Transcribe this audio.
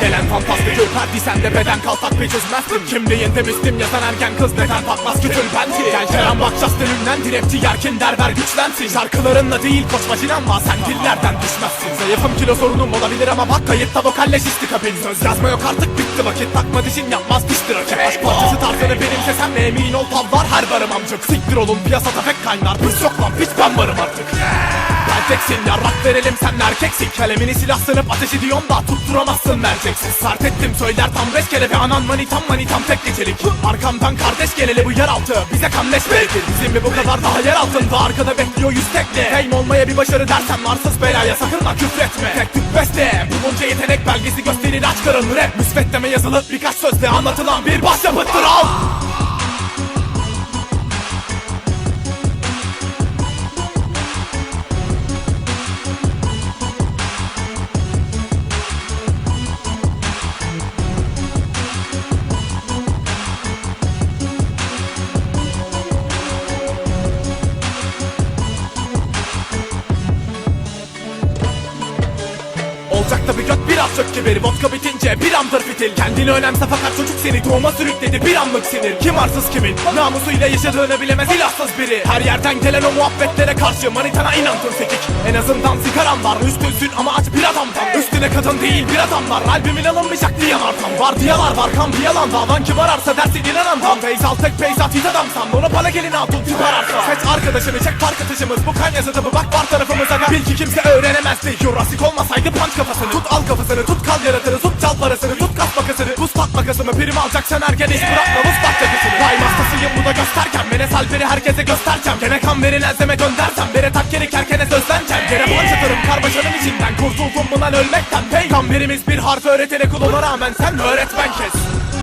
Gelen fantastik ürperdi sen de beden kaltak bir çözmezsin Kimliğin demiştim yazan ergen kız neden patmaz kütül benti Gel Kerem bak just ünlendir rapçi yerken derber güçlensin. Şarkılarınla değil koçmacınanma sen dillerden düşmezsin. Zayıfım kilo sorunum olabilir ama bak kayıtta vokalle şişti kapın Söz yazma yok artık bitti vakit. Takma dişin yapmaz piştir rakip Aşk parçası tarzını benimsesem emin ol tavlar her barım amcık. Siktir olun piyasada pek kaynar biz yok lan hiç ben varım artık Erkeksin yarrak verelim sen erkeksin. Kalemini silah sanıp ateş ediyorsun da tutturamazsın. Merceksiz Sart ettim söyler tam ve anan manitam manitam tek gecelik Arkamdan kardeş geleli bu yeraltı. Bize kamleş belki. Bizim mi bu kadar daha yer altında? Arkada bekliyor yüz tekne. Fame olmaya bir başarı dersen varsız belaya sakın ha küfretme. Tek tük beste. Bulunca yetenek belgesi gösterir aç karın. Rap Müsveddeme yazılı birkaç sözle anlatılan bir başyapıttır. Al tabi gök biraz çök kibir Vodka bitince bir andır fitil. Kendini önemse fakat çocuk seni doğuma sürükledi. Bir anlık sinir. Kim arsız kimin? Namusuyla yaşadığını bilemez ilahsız biri. Her yerden gelen o muhabbetlere karşı Manitana inandın sekik. En azından sigaran var. Üstünsün ama aç bir adamdan Üstüne kadın değil bir adamlar Albümün alınmış aklı yanardan Vardiyalar var kan bir yalan Davan kim ararsa dersin inanandan Feyzal tek Feyzat hiç adamsan Ona bana gelin altın tip ararsa Seç arkadaşını çek park atışımız. Bu kan yazıdı bu bak var tarafımıza Bil ki kimse öğrenemezdi. Jurassic olmasaydı kafasını Tut al kafasını tut kal yaratını Tut çal parasını tut kas makasını. Buz pat makasımı prim alacaksan ergen iş bırakma buz pat yakasını Daim hastasıyım bu da gösterken Menes alperi herkese göstereceğim. Gene kan verin elzeme göndersem. Bere tak geri kerkene sözleneceğim. Gene bonçatırım karmaşanın içinden. Kurtuldum bundan ölmekten. Peygamberimiz bir harf öğretene kuluna rağmen Sen öğretmen kes